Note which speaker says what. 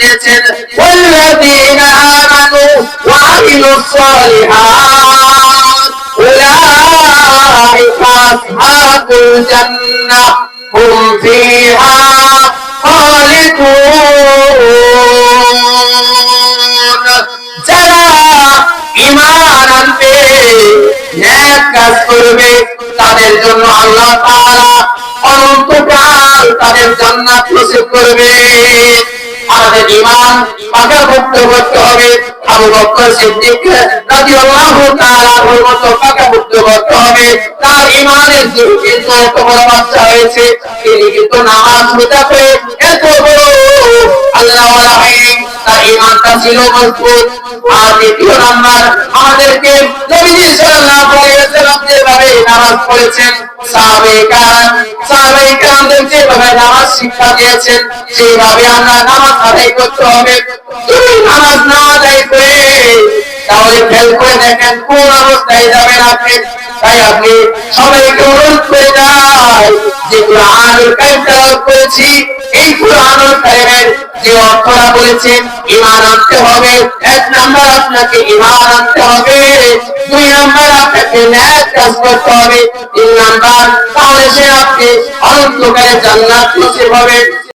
Speaker 1: দিয়েছেন ওয়াল্লাযীনা কাজ করবে তাদের জন্য আল্লাহ তাআলা অনন্তকাল তাদের জান্নাত নসিব করবে। আমাদের ঈমান পাকাপোক্ত করতে হবে। আবু বকর সিদ্দিক রাদিয়াল্লাহু তাআলা মতো পাকাপোক্ত করতে হবে। তার বাচ্চা হয়েছে, তিনি কিন্তু নামাজ এত ছিল মজবুত। আমাদেরকে শিক্ষা দিয়েছেন, সেইভাবে আমরা নামাজ আদায় করতে হবে। যদি নামাজ না আদায় করে, তাহলে ফেল করে দেখেন, কোন অবস্থায় যাবেন আপনি? তাই আপনি সবাইকে অনুরোধ করে যায়, যে কোরআনুল কারীম তেলাওয়াত করেছি, এই কোরআনুল কারীমের যে অর্থটা বলেছেন, ঈমান আনতে হবে। এক নাম্বার আপনাকে ঈমান আনতে হবে, দুই নাম্বার আপনাকে ন্যায় কাজ করতে হবে, তিন নাম্বার, তাহলে সে আপনি অনন্তকালে জান্নাত নসিব হবে।